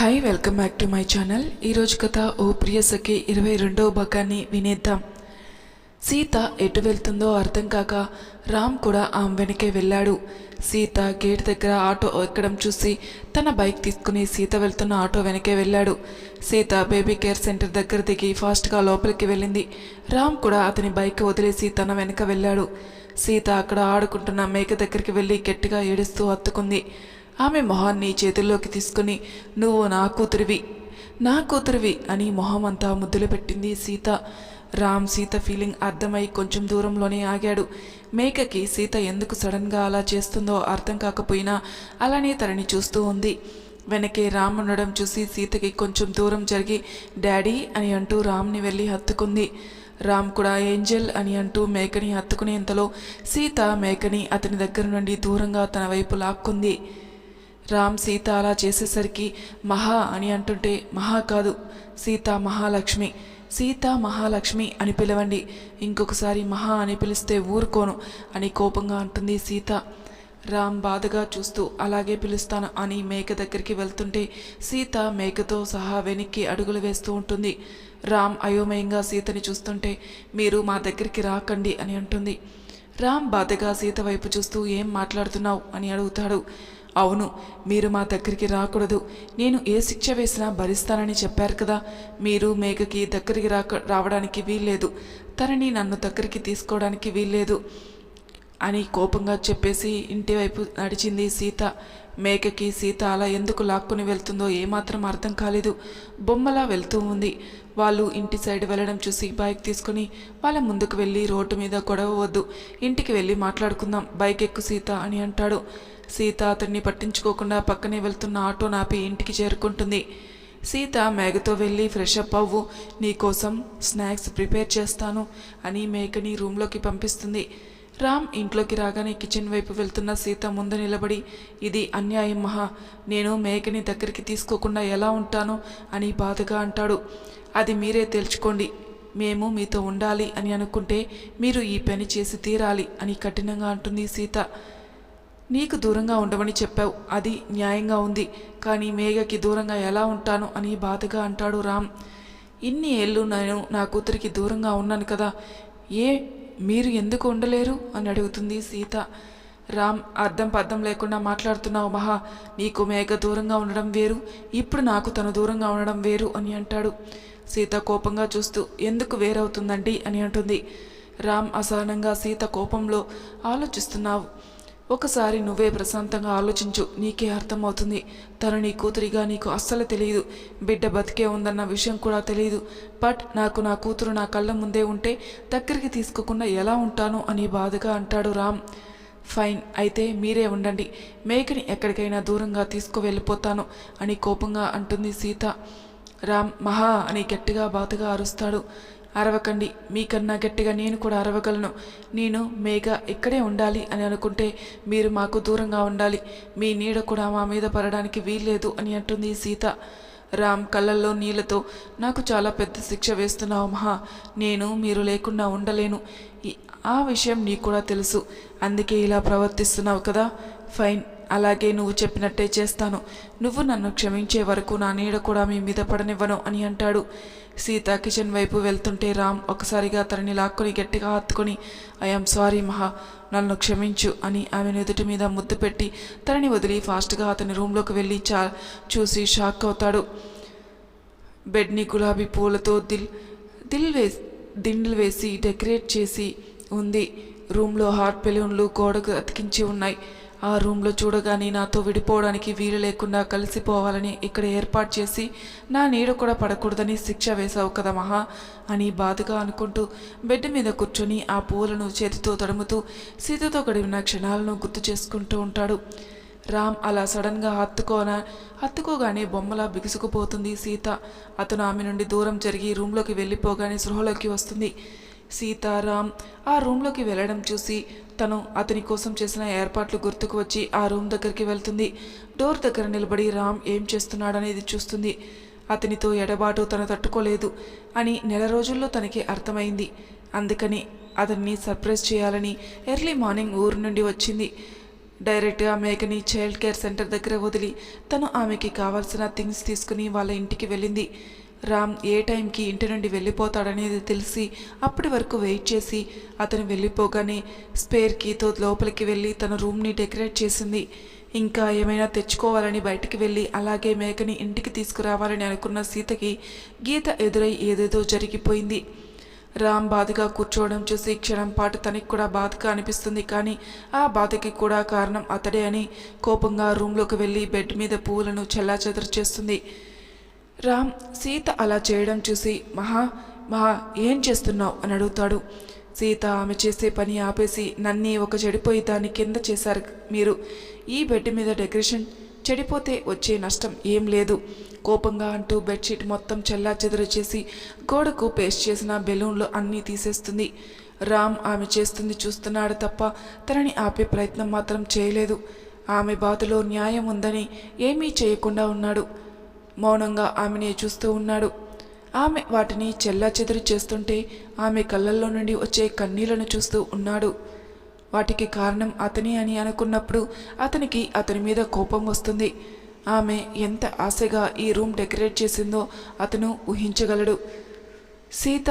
Hi welcome back to my channel ఈరోజు కథ ఓ ప్రియసఖి ఇరవై రెండవ భాగాన్ని వినేద్దాం. సీత ఎటు వెళ్తుందో అర్థం కాక రామ్ కూడా ఆమె వెనకే వెళ్ళాడు. సీత గేట్ దగ్గర ఆటో ఎక్కడం చూసి తన బైక్ తీసుకుని సీత వెళ్తున్న ఆటో వెనకే వెళ్ళాడు. సీత బేబీ కేర్ సెంటర్ దగ్గర దిగి ఫాస్ట్గా లోపలికి వెళ్ళింది. రామ్ కూడా అతని బైక్ వదిలేసి తన వెనక వెళ్ళాడు. సీత అక్కడ ఆడుకుంటున్న మేక దగ్గరికి వెళ్ళి గట్టిగా ఏడుస్తూ హత్తుకుంది ఆమె మొహాన్ని చేతుల్లోకి తీసుకుని నువ్వు నా కూతురివి నా కూతురివి అని మొహం అంతా ముద్దులు పెట్టింది సీత. రామ్ సీత ఫీలింగ్ అర్థమై కొంచెం దూరంలోనే ఆగాడు. మేకకి సీత ఎందుకు సడన్గా అలా చేస్తుందో అర్థం కాకపోయినా అలానే తనని చూస్తూ ఉంది. వెనకే రామ్ ఉండడం చూసి సీతకి కొంచెం దూరం జరిగి డాడీ అని అంటూ రామ్ని వెళ్ళి హత్తుకుంది. రామ్ కూడా ఏంజల్ అని అంటూ మేకని హత్తుకునేంతలో సీత మేకని అతని దగ్గర నుండి దూరంగా తన వైపు లాక్కుంది. రామ్ సీత అలా చేసేసరికి మహా అని అంటుంటే మహా కాదు సీత మహాలక్ష్మి సీత మహాలక్ష్మి అని పిలవండి. ఇంకొకసారి మహా అని పిలిస్తే ఊరుకోను అని కోపంగా అంటుంది సీత. రామ్ బాధగా చూస్తూ అలాగే పిలుస్తాను అని మేక దగ్గరికి వెళ్తుంటే సీత మేకతో సహా వెనక్కి అడుగులు వేస్తూ ఉంటుంది. రామ్ అయోమయంగా సీతని చూస్తుంటే మీరు మా దగ్గరికి రాకండి అని అంటుంది. రామ్ బాధగా సీత వైపు చూస్తూ ఏం మాట్లాడుతున్నావు? అని అడుగుతాడు. అవును మీరు మా దగ్గరికి రాకూడదు. నేను ఏ శిక్ష వేసినా భరిస్తానని చెప్పారు కదా. మీరు మేఘకి దగ్గరికి రాక రావడానికి వీల్లేదు. తనని నన్ను దగ్గరికి తీసుకోవడానికి వీల్లేదు అని కోపంగా చెప్పేసి ఇంటి వైపు నడిచింది సీత. మేకకి సీత అలా ఎందుకు లాక్కుని వెళ్తుందో ఏమాత్రం అర్థం కాలేదు. బొమ్మలా వెళ్తూ ఉంది. వాళ్ళు ఇంటి సైడ్ వెళ్ళడం చూసి బైక్ తీసుకుని వాళ్ళ ముందుకు వెళ్ళి రోడ్డు మీద గొడవ వద్దు ఇంటికి వెళ్ళి మాట్లాడుకుందాం బైక్ ఎక్కు సీత అని అంటాడు. సీత అతన్ని పట్టించుకోకుండా పక్కనే వెళ్తున్న ఆటో నాపి ఇంటికి చేరుకుంటుంది. సీత మేఘతో వెళ్ళి ఫ్రెష్ అప్ అవ్వు నీకోసం స్నాక్స్ ప్రిపేర్ చేస్తాను అని మేకని రూమ్లోకి పంపిస్తుంది. రామ్ ఇంట్లోకి రాగానే కిచెన్ వైపు వెళ్తున్న సీత ముందు నిలబడి ఇది అన్యాయం మహా. నేను మేకని దగ్గరికి తీసుకోకుండా ఎలా ఉంటాను అని బాధగా అంటాడు. అది మీరే తెలుసుకోండి మేము మీతో ఉండాలి అని అనుకుంటే మీరు ఈ పని చేసి తీరాలి అని కఠినంగా అంటుంది సీత. నీకు దూరంగా ఉండమని చెప్పావు. అది న్యాయంగా ఉంది. కానీ మేఘకి దూరంగా ఎలా ఉంటాను అని బాధగా అంటాడు రామ్. ఇన్ని ఏళ్ళు నేను నా కూతురికి దూరంగా ఉన్నాను కదా. ఏ మీరు ఎందుకు ఉండలేరు? అని అడుగుతుంది సీత. రామ్ అర్థం పర్థం లేకుండా మాట్లాడుతున్నావు మహా. నీకు మేఘ దూరంగా ఉండడం వేరు. ఇప్పుడు నాకు తను దూరంగా ఉండడం వేరు అని అంటాడు. సీత కోపంగా చూస్తూ ఎందుకు వేరవుతుందండి? అని అంటుంది. రామ్ అసహనంగా సీత కోపంలో ఆలోచిస్తున్నావు. ఒకసారి నువ్వే ప్రశాంతంగా ఆలోచించు. నీకే అర్థమవుతుంది. తను నీ కూతురిగా నీకు అస్సలు తెలియదు. బిడ్డ బతికే ఉందన్న విషయం కూడా తెలియదు. బట్ నాకు నా కూతురు నా కళ్ళ ముందే ఉంటే దగ్గరికి తీసుకోకుండా ఎలా ఉంటాను అని బాధగా అంటాడు రామ్. ఫైన్ అయితే మీరే ఉండండి. మేకని ఎక్కడికైనా దూరంగా తీసుకువెళ్ళిపోతాను అని కోపంగా అంటుంది సీత. రామ్ మహా అని గట్టిగా బాధగా అరుస్తాడు. అరవకండి. మీకన్నా గట్టిగా నేను కూడా అరవగలను. నేను మేఘ ఇక్కడే ఉండాలి అని అనుకుంటే మీరు మాకు దూరంగా ఉండాలి. మీ నీడ కూడా మా మీద పడడానికి వీల్లేదు అని అంటుంది సీత. రామ్ కళ్ళల్లో నీళ్ళతో నాకు చాలా పెద్ద శిక్ష వేస్తున్నావు మహా. నేను మీరు లేకుండా ఉండలేను. ఆ విషయం నీకు కూడా తెలుసు. అందుకే ఇలా ప్రవర్తిస్తున్నావు కదా. ఫైన్. అలాగే నువ్వు చెప్పినట్టే చేస్తాను. నువ్వు నన్ను క్షమించే వరకు నా నీడ కూడా మీ మీద పడనివ్వను అని అంటాడు. సీత కిచెన్ వైపు వెళ్తుంటే రామ్ ఒకసారిగా తనని లాక్కొని గట్టిగా హత్తుకొని ఐఎమ్ సారీ మహా నన్ను క్షమించు అని ఆమె నుదుటి మీద ముద్దు పెట్టి తనని వదిలి ఫాస్ట్గా అతని రూమ్లోకి వెళ్ళి చా చూసి షాక్ అవుతాడు. బెడ్ని గులాబీ పూలతో దిల్ దిల్ వేసి దిండులు వేసి డెకరేట్ చేసి ఉంది. రూమ్లో హాట్ బెలూన్లు గోడకు అతికించి ఉన్నాయి. ఆ రూమ్లో చూడగానే నాతో విడిపోవడానికి వీలు లేకుండా కలిసిపోవాలని ఇక్కడ ఏర్పాటు చేసి నా నీడ కూడా పడకూడదని శిక్ష వేశావు కదా మహా అని బాధగా అనుకుంటూ బెడ్ మీద కూర్చొని ఆ పూలను చేతితో తడుముతూ సీతతో గడిపిన క్షణాలను గుర్తు చేసుకుంటూ ఉంటాడు. రామ్ అలా సడన్గా హత్తుకోన హత్తుకోగానే బొమ్మలా బిగుసుకుపోతుంది సీత. అతను ఆమె నుండి దూరం జరిగి రూమ్లోకి వెళ్ళిపోగానే సృహలోకి వస్తుంది. సీతారాం ఆ రూమ్లోకి వెళ్ళడం చూసి తను అతని కోసం చేసిన ఏర్పాట్లు గుర్తుకు వచ్చి ఆ రూమ్ దగ్గరికి వెళ్తుంది. డోర్ దగ్గర నిలబడి రామ్ ఏం చేస్తున్నాడనేది చూస్తుంది. అతనితో ఎడబాటు తను తట్టుకోలేదు అని నెల రోజుల్లో తనకి అర్థమైంది. అందుకని అతన్ని సర్ప్రైజ్ చేయాలని ఎర్లీ మార్నింగ్ ఊరు నుండి వచ్చింది. డైరెక్ట్గా మేఘని చైల్డ్ కేర్ సెంటర్ దగ్గర వదిలి తను ఆమెకి కావాల్సిన థింగ్స్ తీసుకుని వాళ్ళ ఇంటికి వెళ్ళింది. రామ్ ఏ టైంకి ఇంటి నుండి వెళ్ళిపోతాడనేది తెలిసి అప్పటి వరకు వెయిట్ చేసి అతను వెళ్ళిపోగానే స్పేర్ కీతో లోపలికి వెళ్ళి తన రూమ్ని డెకరేట్ చేసింది. ఇంకా ఏమైనా తెచ్చుకోవాలని బయటికి వెళ్ళి అలాగే మేకని ఇంటికి తీసుకురావాలని అనుకున్న సీతకి గీత ఎదురై ఏదేదో జరిగిపోయింది. రామ్ బాధగా కూర్చోవడం చూసి క్షణం పాటు తనకి కూడా బాధగా అనిపిస్తుంది కానీ ఆ బాధకి కూడా కారణం అతడే అని కోపంగా రూమ్లోకి వెళ్ళి బెడ్ మీద పువ్వులను చెల్లాచెదరు చేస్తుంది. రామ్ సీత అలా చేయడం చూసి మహా మహా ఏం చేస్తున్నావు? అని అడుగుతాడు. సీత ఆమె చేసే పని ఆపేసి నన్ని ఒక చెడిపోయి దాన్ని కింద చేశారు మీరు. ఈ బెడ్ మీద డెకరేషన్ చెడిపోతే వచ్చే నష్టం ఏం లేదు. కోపంగా అంటూ బెడ్షీట్ మొత్తం చెల్లా చెదరు చేసి గోడకు పేస్ట్ చేసిన బెలూన్లు అన్నీ తీసేస్తుంది. రామ్ ఆమె చేస్తుంది చూస్తున్నాడు తప్ప తనని ఆపే ప్రయత్నం మాత్రం చేయలేదు. ఆమె బాధలో న్యాయం ఉందని ఏమీ చేయకుండా ఉన్నాడు. మౌనంగా ఆమెని చూస్తూ ఉన్నాడు. ఆమె వాటిని చెల్లాచెదురు చేస్తుంటే ఆమె కళ్ళల్లో నుండి వచ్చే కన్నీళ్ళను చూస్తూ ఉన్నాడు. వాటికి కారణం అతని అని అనుకున్నప్పుడు అతనికి అతని మీద కోపం వస్తుంది. ఆమె ఎంత ఆశగా ఈ రూమ్ డెకరేట్ చేసిందో అతను ఊహించగలడు. సీత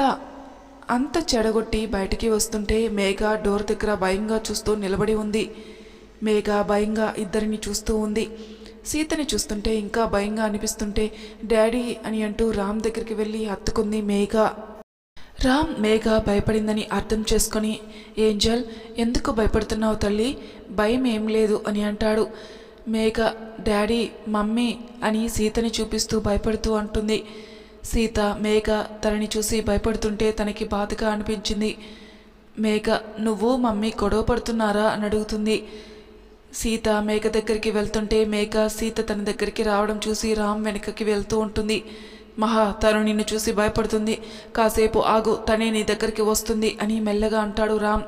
అంత చెడగొట్టి బయటికి వస్తుంటే మేఘ డోర్ దగ్గర భయంగా చూస్తూ నిలబడి ఉంది. మేఘ భయంగా ఇద్దరిని చూస్తూ ఉంది. సీతని చూస్తుంటే ఇంకా భయంగా అనిపిస్తుంటే డాడీ అని అంటూ రామ్ దగ్గరికి వెళ్ళి హత్తుకుంది మేఘ. రామ్ మేఘ భయపడిందని అర్థం చేసుకొని ఏంజల్ ఎందుకు భయపడుతున్నావు తల్లి? భయం ఏం లేదు అని అంటాడు. మేఘ డాడీ మమ్మీ అని సీతని చూపిస్తూ భయపడుతూ అంటుంది. సీత మేఘ తనని చూసి భయపడుతుంటే తనకి బాధగా అనిపించింది. మేఘ నువ్వు మమ్మీ గొడవ పడుతున్నారా? అని అడుగుతుంది. సీత మేక దగ్గరికి వెళ్తుంటే మేక సీత తన దగ్గరికి రావడం చూసి రామ్ వెనకకి వెళ్తూ ఉంటుంది. మహా తను నిన్ను చూసి భయపడుతుంది. కాసేపు ఆగు తనే నీ దగ్గరికి వస్తుంది అని మెల్లగా అంటాడు రామ్.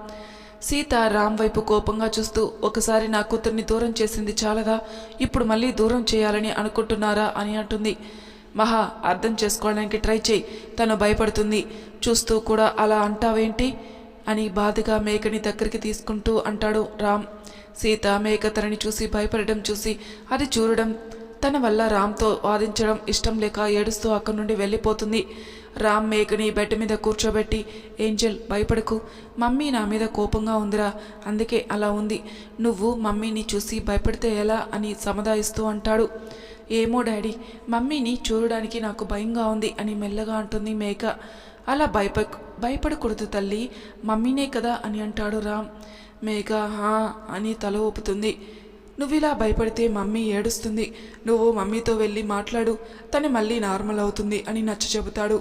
సీత రామ్ వైపు కోపంగా చూస్తూ ఒకసారి నా కూతుర్ని దూరం చేసింది చాలదా? ఇప్పుడు మళ్ళీ దూరం చేయాలని అనుకుంటున్నారా అని అంటుంది. మహా అర్థం చేసుకోవడానికి ట్రై చేయి తను భయపడుతుంది. చూస్తూ కూడా అలా అంటావేంటి? అని బాధగా మేకని దగ్గరికి తీసుకుంటూ అంటాడు రామ్. సీత మేకతనని చూసి భయపడడం చూసి అది చూడడం తన వల్ల రామ్తో వాదించడం ఇష్టం లేక ఏడుస్తూ అక్కడి నుండి వెళ్ళిపోతుంది. రామ్ మేకని బెడ్ మీద కూర్చోబెట్టి ఏంజల్ భయపడకు. మమ్మీ నా మీద కోపంగా ఉందిరా. అందుకే అలా ఉంది. నువ్వు మమ్మీని చూసి భయపడితే ఎలా? అని సముదాయిస్తూ అంటాడు. ఏమో డాడీ మమ్మీని చూడడానికి నాకు భయంగా ఉంది అని మెల్లగా అంటుంది మేక. అలా భయప భయపడకూడదు తల్లి. మమ్మీనే కదా అని అంటాడు రామ్. మేఘ హా అని తల ఊపుతుంది. నువ్వు ఇలా భయపడితే మమ్మీ ఏడుస్తుంది. నువ్వు మమ్మీతో వెళ్ళి మాట్లాడు. తను మళ్ళీ నార్మల్ అవుతుంది అని నచ్చ చెబుతాడు.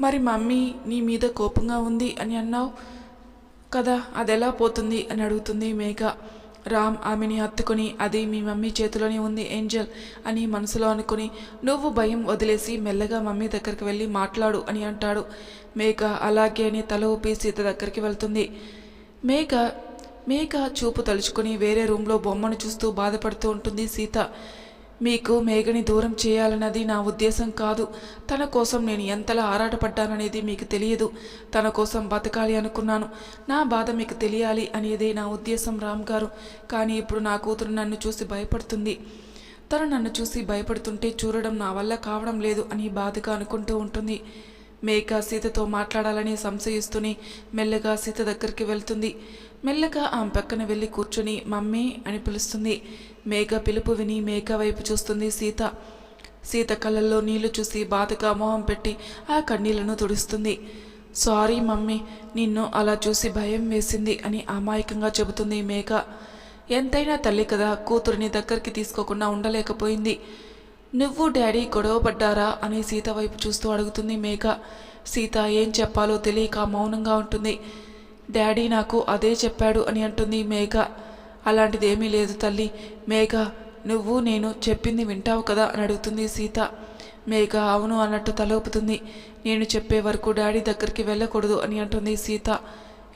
మరి మమ్మీ నీ మీద కోపంగా ఉంది అని అన్నావు కదా అది ఎలా పోతుంది అని అడుగుతుంది మేఘ. రామ్ ఆమెని హత్తుకొని అది మీ మమ్మీ చేతిలోనే ఉంది ఏంజల్ అని మనసులో అనుకుని నువ్వు భయం వదిలేసి మెల్లగా మమ్మీ దగ్గరికి వెళ్ళి మాట్లాడు అని అంటాడు. మేఘ అలాగే అని తల ఊపి సీత దగ్గరికి వెళ్తుంది. మేఘ మేఘ చూపు తలుచుకొని వేరే రూమ్లో బొమ్మను చూస్తూ బాధపడుతూ ఉంటుంది సీత. మీకు మేఘని దూరం చేయాలన్నది నా ఉద్దేశం కాదు. తన కోసం నేను ఎంతలా ఆరాటపడ్డాననేది మీకు తెలియదు. తన కోసం బతకాలి అనుకున్నాను. నా బాధ మీకు తెలియాలి అనేదే నా ఉద్దేశం రామ్ గారు. కానీ ఇప్పుడు నా కూతురు నన్ను చూసి భయపడుతుంది. తను నన్ను చూసి భయపడుతుంటే చూడడం నా వల్ల కావడం లేదు అని బాధగా అనుకుంటూ ఉంటుంది. మేఘ సీతతో మాట్లాడాలని సంశయిస్తూనే మెల్లగా సీత దగ్గరికి వెళ్తుంది. మెల్లగా ఆమె పక్కన వెళ్ళి కూర్చొని మమ్మీ అని పిలుస్తుంది. మేఘ పిలుపు విని మేఘ వైపు చూస్తుంది సీత. సీత కళ్ళల్లో నీళ్ళు చూసి బాధగా మొహం పెట్టి ఆ కన్నీళ్ళను తుడుస్తుంది. సారీ మమ్మీ నిన్ను అలా చూసి భయం వేసింది అని అమాయకంగా చెబుతుంది మేఘ. ఎంతైనా తల్లి కదా కూతురిని దగ్గరికి తీసుకోకుండా ఉండలేకపోయింది. నువ్వు డాడీ గొడవపడ్డారా అని సీత వైపు చూస్తూ అడుగుతుంది మేఘ. సీత ఏం చెప్పాలో తెలియక మౌనంగా ఉంటుంది. డాడీ నాకు అదే చెప్పాడు అని అంటుంది మేఘ. అలాంటిది ఏమీ లేదు తల్లి. మేఘ నువ్వు నేను చెప్పింది వింటావు కదా అని అడుగుతుంది సీత. మేఘ అవును అన్నట్టు తలూపుతుంది. నేను చెప్పే వరకు డాడీ దగ్గరికి వెళ్ళకూడదు అని అంటుంది సీత.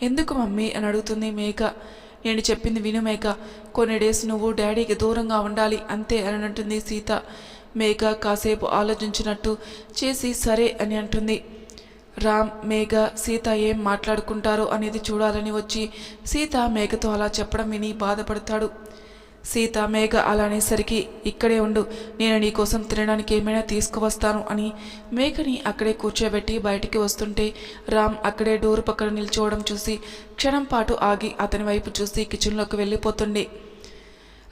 ఎందుకు మమ్మీ అని అడుగుతుంది మేఘ. నేను చెప్పింది విను మేఘ. కొన్ని డేస్ నువ్వు డాడీకి దూరంగా ఉండాలి అంతే అని అంటుంది సీత. మేఘ కాసేపు ఆలోచించినట్టు చేసి సరే అని అంటుంది. రామ్ మేఘ సీత ఏం మాట్లాడుకుంటారో అనేది చూడాలని వచ్చి సీత మేఘతో అలా చెప్పడం విని బాధపడతాడు. సీత మేఘ అలా అనేసరికి ఇక్కడే ఉండు నేను నీ కోసం తినడానికి ఏమైనా తీసుకువస్తాను అని మేఘని అక్కడే కూర్చోబెట్టి బయటికి వస్తుంటే రామ్ అక్కడే డోర్ పక్కన నిల్చోవడం చూసి క్షణం పాటు ఆగి అతని వైపు చూసి కిచెన్లోకి వెళ్ళిపోతుండే.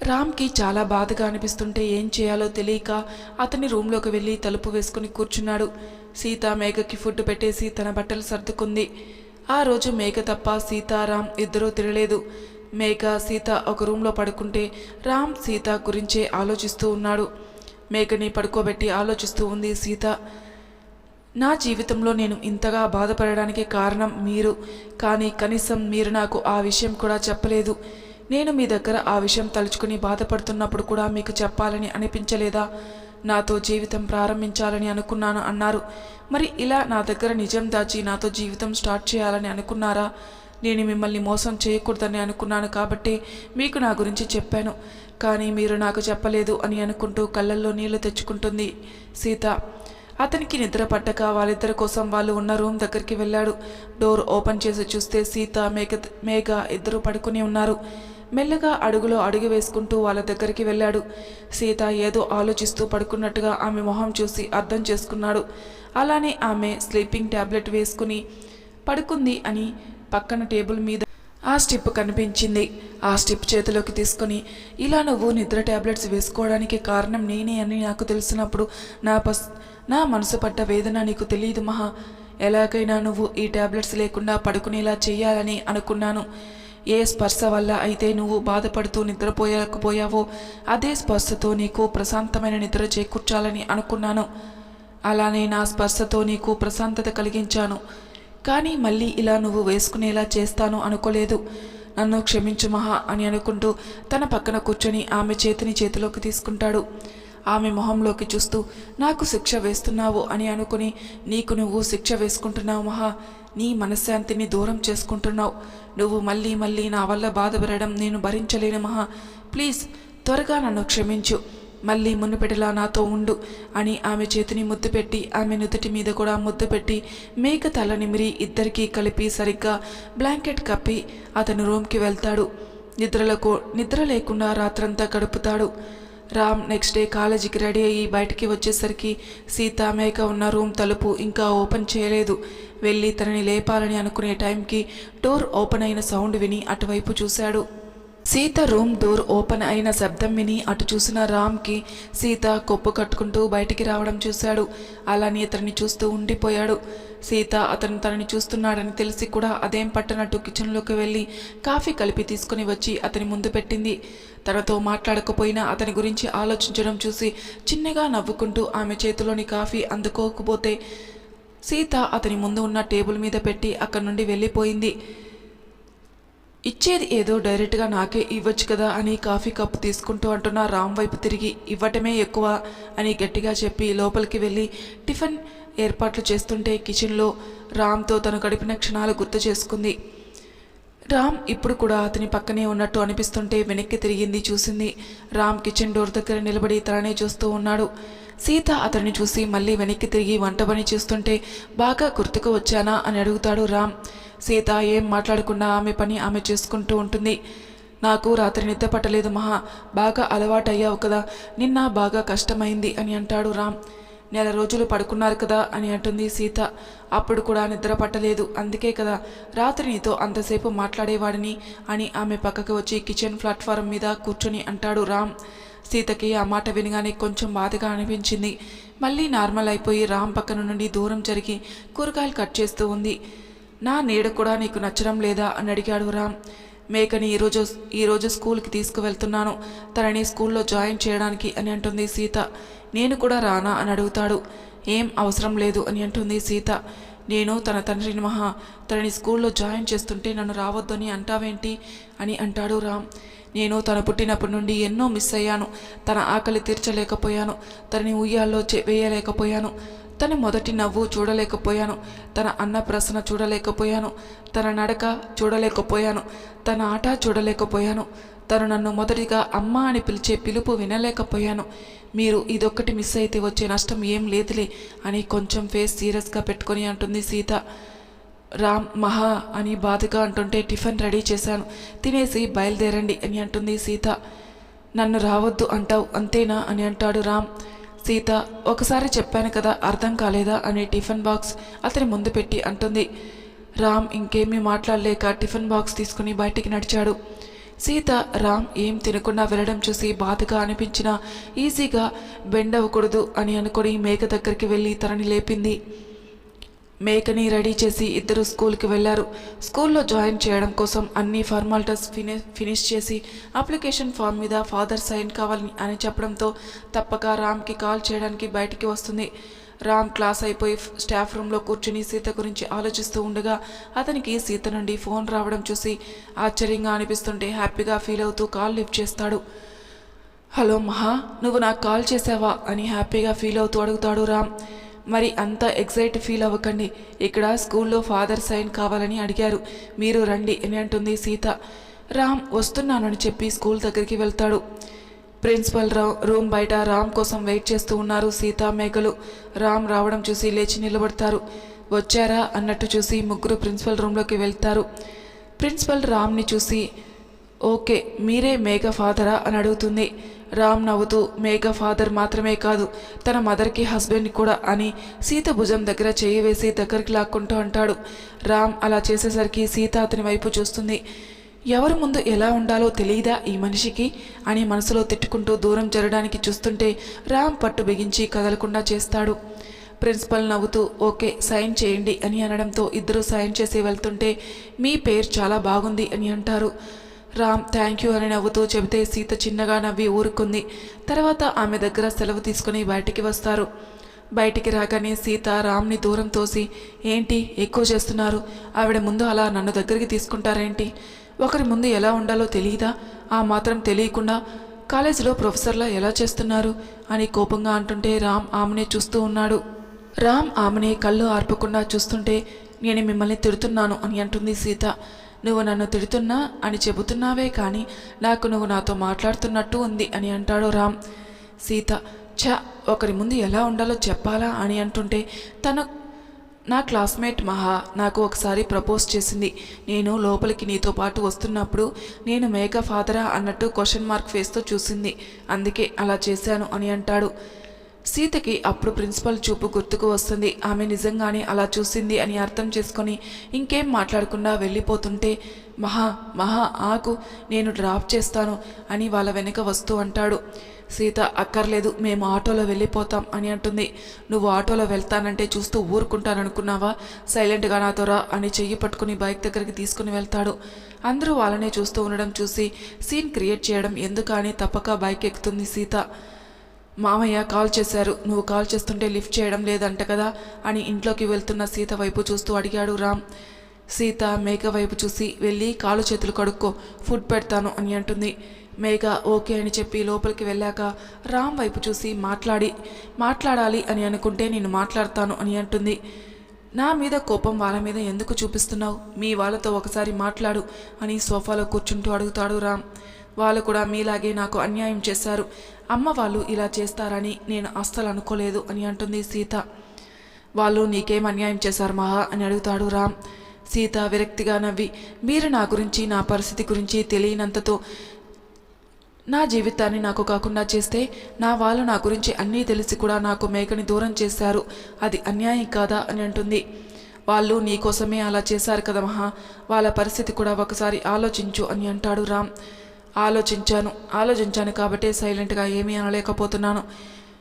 రామ్కి చాలా బాధగా అనిపిస్తుంటే ఏం చేయాలో తెలియక అతని రూమ్లోకి వెళ్ళి తలుపు వేసుకుని కూర్చున్నాడు. సీత మేఘకి ఫుడ్ పెట్టేసి తన బట్టలు సర్దుకుంది. ఆ రోజు మేఘ తప్ప సీతారాం ఇద్దరూ తినలేదు. మేఘ సీత ఒక రూమ్లో పడుకుంటే రామ్ సీత గురించే ఆలోచిస్తూ ఉన్నాడు. మేఘని పడుకోబెట్టి ఆలోచిస్తూ ఉంది సీత. నా జీవితంలో నేను ఇంతగా బాధపడడానికి కారణం మీరు కానీ కనీసం మీరు నాకు ఆ విషయం కూడా చెప్పలేదు. నేను మీ దగ్గర ఆ విషయం తలుచుకుని బాధపడుతున్నప్పుడు కూడా మీకు చెప్పాలని అనిపించలేదా? నాతో జీవితం ప్రారంభించాలని అనుకున్నాను అన్నారు. మరి ఇలా నా దగ్గర నిజం దాచి నాతో జీవితం స్టార్ట్ చేయాలని అనుకున్నారా? నేను మిమ్మల్ని మోసం చేయకూడదని అనుకున్నాను కాబట్టి మీకు నా గురించి చెప్పాను. కానీ మీరు నాకు చెప్పలేదు అని అనుకుంటూ కళ్ళల్లో నీళ్ళు తెచ్చుకుంటుంది సీత. అతనికి నిద్ర పట్టక వాళ్ళిద్దరి కోసం వాళ్ళు ఉన్న రూమ్ దగ్గరికి వెళ్ళాడు. డోర్ ఓపెన్ చేసి చూస్తే సీత మేఘ మేఘ ఇద్దరు పడుకుని ఉన్నారు. మెల్లగా అడుగులో అడుగు వేసుకుంటూ వాళ్ళ దగ్గరికి వెళ్ళాడు. సీత ఏదో ఆలోచిస్తూ పడుకున్నట్టుగా ఆమె మొహం చూసి అర్థం చేసుకున్నాడు. అలానే ఆమె స్లీపింగ్ ట్యాబ్లెట్ వేసుకుని పడుకుంది అని పక్కన టేబుల్ మీద ఆ స్టిప్ కనిపించింది. ఆ స్టిప్ చేతిలోకి తీసుకొని ఇలా నువ్వు నిద్ర ట్యాబ్లెట్స్ వేసుకోవడానికి కారణం నేనే అని నాకు తెలిసినప్పుడు నా పస్ నా మనసు పడ్డ వేదన నీకు తెలియదు మహా. ఎలాగైనా నువ్వు ఈ ట్యాబ్లెట్స్ లేకుండా పడుకునేలా చేయాలని అనుకున్నాను. ఏ స్పర్శ వల్ల అయితే నువ్వు బాధపడుతూ నిద్రపోయకపోయావో అదే స్పర్శతో నీకు ప్రశాంతమైన నిద్ర చేకూర్చాలని అనుకున్నాను. అలానే నా స్పర్శతో నీకు ప్రశాంతత కలిగించాను. కానీ మళ్ళీ ఇలా నువ్వు వేసుకునేలా చేస్తాను అనుకోలేదు. నన్ను క్షమించు మహా అని అనుకుంటూ తన పక్కన కూర్చొని ఆమె చేతిని చేతిలోకి తీసుకుంటాడు. ఆమె మొహంలోకి చూస్తూ నాకు శిక్ష వేస్తున్నావు అని అనుకుని నీకు నువ్వు శిక్ష వేసుకుంటున్నావు మహా. నీ మనశ్శాంతిని దూరం చేసుకుంటున్నావు. నువ్వు మళ్ళీ మళ్ళీ నా వల్ల బాధపడడం నేను భరించలేను మహా. ప్లీజ్ త్వరగా నన్ను క్షమించు. మళ్ళీ మునుపెటిలా నాతో ఉండు అని ఆమె చేతిని ముద్దు పెట్టి ఆమె నుదుటి మీద కూడా ముద్దు పెట్టి మేక తల నిమిరి ఇద్దరికీ కలిపి సరిగ్గా బ్లాంకెట్ కప్పి అతను రూమ్కి వెళ్తాడు. నిద్రలకు నిద్ర లేకుండా రాత్రంతా గడుపుతాడు. రామ్ నెక్స్ట్ డే కాలేజీకి రెడీ అయ్యి బయటికి వచ్చేసరికి సీత మేక ఉన్న రూమ్ తలుపు ఇంకా ఓపెన్ చేయలేదు. వెళ్ళి తనని లేపాలని అనుకునే టైంకి డోర్ ఓపెన్ అయిన సౌండ్ విని అటువైపు చూశాడు. సీత రూమ్ డోర్ ఓపెన్ అయిన శబ్దం విని అటు చూసిన రామ్కి సీత కొప్పు కట్టుకుంటూ బయటికి రావడం చూశాడు. అలాని అతన్ని చూస్తూ ఉండిపోయాడు. సీత అతను తనని చూస్తున్నాడని తెలిసి కూడా అదేం పట్టనట్టు కిచెన్లోకి వెళ్ళి కాఫీ కలిపి తీసుకుని వచ్చి అతని ముందు పెట్టింది. తనతో మాట్లాడకపోయినా అతని గురించి ఆలోచించడం చూసి చిన్నగా నవ్వుకుంటూ ఆమె చేతిలోని కాఫీ అందుకోకపోతే సీత అతని ముందు ఉన్న టేబుల్ మీద పెట్టి అక్కడి నుండి వెళ్ళిపోయింది. ఇచ్చేది ఏదో డైరెక్ట్గా నాకే ఇవ్వచ్చు కదా అని కాఫీ కప్పు తీసుకుంటూ అంటున్న రామ్ వైపు తిరిగి ఇవ్వటమే ఎక్కువ అని గట్టిగా చెప్పి లోపలికి వెళ్ళి టిఫిన్ ఏర్పాట్లు చేస్తుంటే కిచెన్లో రామ్తో తను గడిపిన క్షణాలు గుర్తు చేసుకుంది. రామ్ ఇప్పుడు కూడా అతని పక్కనే ఉన్నట్టు అనిపిస్తుంటే వెనక్కి తిరిగింది చూసింది. రామ్ కిచెన్ డోర్ దగ్గర నిలబడి తననే చూస్తూ ఉన్నాడు. సీత అతన్ని చూసి మళ్ళీ వెనక్కి తిరిగి వంట పని చూస్తుంటే బాగా గుర్తుకు వచ్చానా అని అడుగుతాడు రామ్. సీత ఏం మాట్లాడకుండా ఆమె పని ఆమె చేసుకుంటూ ఉంటుంది. నాకు రాత్రి నిద్ర పట్టలేదు మహా. బాగా అలవాటయ్యావు కదా. నిన్న బాగా కష్టమైంది అని అంటాడు రామ్. నెల రోజులు పడుకున్నారు కదా అని అంటుంది సీత. అప్పుడు కూడా నిద్ర పట్టలేదు. అందుకే కదా. రాత్రి నీతో అంతసేపు మాట్లాడేవాడిని అని ఆమె పక్కకు వచ్చి కిచెన్ ప్లాట్ఫారం మీద కూర్చొని అంటాడు రామ్. సీతకి ఆ మాట వినగానే కొంచెం బాధగా అనిపించింది. మళ్ళీ నార్మల్ అయిపోయి రామ్ పక్కన నుండి దూరం జరిగి కూరగాయలు కట్ చేస్తూ ఉంది. నా నీడ కూడా నీకు నచ్చడం లేదా? అని అడిగాడు రామ్. మేకని ఈరోజు ఈరోజు స్కూల్కి తీసుకువెళ్తున్నాను. తనని స్కూల్లో జాయిన్ చేయడానికి అని అంటుంది సీత. నేను కూడా రానా? అని అడుగుతాడు. ఏం అవసరం లేదు అని అంటుంది సీత. నేను తన తండ్రిని మహా తనని స్కూల్లో జాయిన్ చేస్తుంటే నన్ను రావద్దని అంటావేంటి? అని అంటాడు రామ్. నేను తన పుట్టినప్పటి నుండి ఎన్నో మిస్ అయ్యాను. తన ఆకలి తీర్చలేకపోయాను. తనని ఉయ్యాల్లో చే వేయలేకపోయాను. తన మొదటి నవ్వు చూడలేకపోయాను. తన అన్నప్రసన చూడలేకపోయాను. తన నడక చూడలేకపోయాను. తన ఆట చూడలేకపోయాను. తను నన్ను మొదటిగా అమ్మ అని పిలిచే పిలుపు వినలేకపోయాను. మీరు ఇదొక్కటి మిస్ అయితే వచ్చే నష్టం ఏం లేదులే అని కొంచెం ఫేస్ సీరియస్గా పెట్టుకొని అంటుంది సీత. రామ్ మహా అని బాధగా అంటుంటే టిఫిన్ రెడీ చేశాను. తినేసి బయలుదేరండి అని అంటుంది సీత. నన్ను రావద్దు అంటావు అంతేనా అని అంటాడు రామ్. సీత ఒకసారి చెప్పాను కదా అర్థం కాలేదా? అని టిఫిన్ బాక్స్ అతని ముందు పెట్టి అంటుంది. రామ్ ఇంకేమీ మాట్లాడలేక టిఫిన్ బాక్స్ తీసుకుని బయటికి నడిచాడు. సీత రామ్ ఏం తినకుండా వెళ్ళడం చూసి బాధగా అనిపించినా ఈజీగా బెండ్ అవ్వకూడదు అని అనుకుని మేక దగ్గరికి వెళ్ళి తనని లేపింది. మేకని రెడీ చేసి ఇద్దరు స్కూల్కి వెళ్ళారు. స్కూల్లో జాయిన్ చేయడం కోసం అన్ని ఫార్మాలిటీస్ ఫిని ఫినిష్ చేసి అప్లికేషన్ ఫామ్ మీద ఫాదర్ సైన్ కావాలని అని చెప్పడంతో తప్పక రామ్కి కాల్ చేయడానికి బయటికి వస్తుంది. రామ్ క్లాస్ అయిపోయి స్టాఫ్ రూమ్లో కూర్చుని సీత గురించి ఆలోచిస్తూ ఉండగా అతనికి సీత నుండి ఫోన్ రావడం చూసి ఆశ్చర్యంగా అనిపిస్తుంటే హ్యాపీగా ఫీల్ అవుతూ కాల్ లిఫ్ట్ చేస్తాడు. హలో మహా నువ్వు నాకు కాల్ చేసావా? అని హ్యాపీగా ఫీల్ అవుతూ అడుగుతాడు రామ్. మరి అంత ఎగ్జైట్ ఫీల్ అవ్వకండి. ఇక్కడ స్కూల్లో ఫాదర్ సైన్ కావాలని అడిగారు. మీరు రండి అని అంటుంది సీత. రామ్ వస్తున్నానని చెప్పి స్కూల్ దగ్గరికి వెళ్తాడు. ప్రిన్సిపల్ రా రూమ్ బయట రామ్ కోసం వెయిట్ చేస్తూ ఉన్నారు సీత మేఘలు. రామ్ రావడం చూసి లేచి నిలబడతారు. వచ్చారా అన్నట్టు చూసి ముగ్గురు ప్రిన్సిపల్ రూమ్లోకి వెళ్తారు. ప్రిన్సిపల్ రామ్ని చూసి ఓకే మీరే మేఘ ఫాదరా అని అడుగుతుంది. రామ్ నవ్వుతూ మేఘ ఫాదర్ మాత్రమే కాదు తన మదర్కి హస్బెండ్ కూడా అని సీత భుజం దగ్గర చేయి వేసి దగ్గరికి లాక్కుంటూ అంటాడు. రామ్ అలా చేసేసరికి సీత అతని వైపు చూస్తుంది. ఎవరి ముందు ఎలా ఉండాలో తెలియదా ఈ మనిషికి? అని మనసులో తిట్టుకుంటూ దూరం జరగడానికి చూస్తుంటే రామ్ పట్టు బిగించి కదలకుండా చేస్తాడు. ప్రిన్సిపల్ నవ్వుతూ ఓకే సైన్ చేయండి అని అనడంతో ఇద్దరు సైన్ చేసి వెళ్తుంటే మీ పేరు చాలా బాగుంది అని అంటారు. రామ్ థ్యాంక్ యూ అని నవ్వుతూ చెబితే సీత చిన్నగా నవ్వి ఊరుకుంది. తర్వాత ఆమె దగ్గర సెలవు తీసుకుని బయటికి వస్తారు. బయటికి రాగానే సీత రామ్ని దూరం తోసి ఏంటి ఎక్కువ చేస్తున్నారు? ఆవిడ ముందు అలా నన్ను దగ్గరికి తీసుకుంటారేంటి? ఒకరి ముందు ఎలా ఉండాలో తెలియదా ఆ మాత్రం తెలియకుండా కాలేజీలో ప్రొఫెసర్లా ఎలా చేస్తున్నారు? అని కోపంగా అంటుంటే రామ్ ఆమెనే చూస్తూ ఉన్నాడు. రామ్ ఆమెనే కళ్ళు ఆర్పకుండా చూస్తుంటే నేను మిమ్మల్ని తిడుతున్నాను అని అంటుంది సీత. నువ్వు నన్ను తిడుతున్నా అని చెబుతున్నావే కానీ నాకు నువ్వు నాతో మాట్లాడుతున్నట్టు ఉంది అని అంటాడు రామ్. సీత ఛ ఒకరి ముందు ఎలా ఉండాలో చెప్పాలా అని అంటుంటే తను నా క్లాస్మేట్ మహా నాకు ఒకసారి ప్రపోజ్ చేసింది. నేను లోపలికి నీతో పాటు వస్తున్నప్పుడు నేను మేక ఫాదరా అన్నట్టు క్వశ్చన్ మార్క్ ఫేస్తో చూసింది. అందుకే అలా చేశాను అని అంటాడు. సీతకి అప్పుడు ప్రిన్సిపల్ చూపు గుర్తుకు వస్తుంది. ఆమె నిజంగానే అలా చూసింది అని అర్థం చేసుకొని ఇంకేం మాట్లాడకుండా వెళ్ళిపోతుంటే మహా మహా ఆకు నేను డ్రాప్ చేస్తాను అని వాళ్ళ వెనక వస్తూ అంటాడు. సీత అక్కర్లేదు మేము ఆటోలో వెళ్ళిపోతాం అని అంటుంది. నువ్వు ఆటోలో వెళ్తానంటే చూస్తూ ఊరుకుంటాననుకున్నావా? సైలెంట్గా నాతో రా అని చెయ్యి పట్టుకుని బైక్ దగ్గరికి తీసుకుని వెళ్తాడు. అందరూ వాళ్ళనే చూస్తూ ఉండడం చూసి సీన్ క్రియేట్ చేయడం ఎందుకని తప్పక బైక్ ఎక్కుతుంది సీత. మామయ్య కాల్ చేశారు. నువ్వు కాల్ చేస్తుంటే లిఫ్ట్ చేయడం లేదంట కదా అని ఇంట్లోకి వెళ్తున్న సీత వైపు చూస్తూ అడిగాడు రామ్. సీత మేఘ వైపు చూసి వెళ్ళి కాలు చేతులు కడుక్కో ఫుడ్ పెడతాను అని అంటుంది. మేఘ ఓకే అని చెప్పి లోపలికి వెళ్ళాక రామ్ వైపు చూసి మాట్లాడి మాట్లాడాలి అని అనుకుంటే నేను మాట్లాడతాను అని అంటుంది. నా మీద కోపం వాళ్ళ మీద ఎందుకు చూపిస్తున్నావు? మీ వాళ్ళతో ఒకసారి మాట్లాడు అని సోఫాలో కూర్చుంటూ అడుగుతాడు రామ్. వాళ్ళు కూడా మీలాగే నాకు అన్యాయం చేశారు. అమ్మ వాళ్ళు ఇలా చేస్తారని నేను అస్సలు అనుకోలేదు అని అంటుంది సీత. వాళ్ళు నీకేం అన్యాయం చేశారు మహా అని అడుగుతాడు రామ్. సీత విరక్తిగా నవ్వి మీరు నా గురించి నా పరిస్థితి గురించి తెలియనంతతో నా జీవితాన్ని నాకు కాకుండా చేస్తే నా వాళ్ళు నా గురించి అన్నీ తెలిసి కూడా నాకు మేకని దూరం చేశారు. అది అన్యాయం కాదా అని అంటుంది. వాళ్ళు నీకోసమే అలా చేశారు కదా మహా వాళ్ళ పరిస్థితి కూడా ఒకసారి ఆలోచించు అని అంటాడు రామ్. ఆలోచించాను. ఆలోచించాను కాబట్టి సైలెంట్గా ఏమీ అనలేకపోతున్నాను.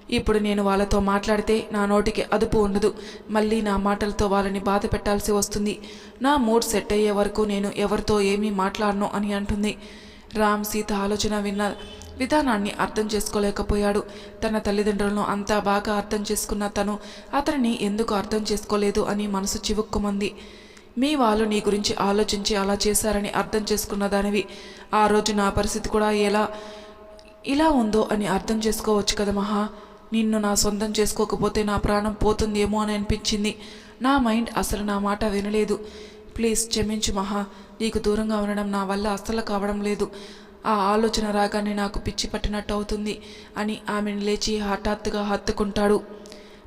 ఇప్పుడు నేను వాళ్ళతో మాట్లాడితే నా నోటికి అదుపు ఉండదు. మళ్ళీ నా మాటలతో వాళ్ళని బాధ పెట్టాల్సి వస్తుంది. నా మూడ్ సెట్ అయ్యే వరకు నేను ఎవరితో ఏమీ మాట్లాడను అని అంటుంది. రామ్ సీత ఆలోచన విన్న విధానాన్ని అర్థం చేసుకోలేకపోయాడు. తన తల్లిదండ్రులను అంతా బాగా అర్థం చేసుకున్న తను అతనిని ఎందుకు అర్థం చేసుకోలేదు అని మనసు చివుక్కుమంది. మీ వాళ్ళు నీ గురించి ఆలోచించి అలా చేశారని అర్థం చేసుకున్న దానివి ఆ రోజు నా పరిస్థితి కూడా ఎలా ఇలా ఉందో అని అర్థం చేసుకోవచ్చు కదా మహా. నిన్ను నా సొంతం చేసుకోకపోతే నా ప్రాణం పోతుందేమో అని అనిపించింది. నా మైండ్ అసలు నా మాట వినలేదు. ప్లీజ్ క్షమించు మహా. నీకు దూరంగా ఉండడం నా వల్ల అస్సలు కావడం లేదు. ఆ ఆలోచన రాగానే నాకు పిచ్చి పట్టినట్టు అవుతుంది అని ఆమెను లేచి హఠాత్తుగా హత్తుకుంటాడు.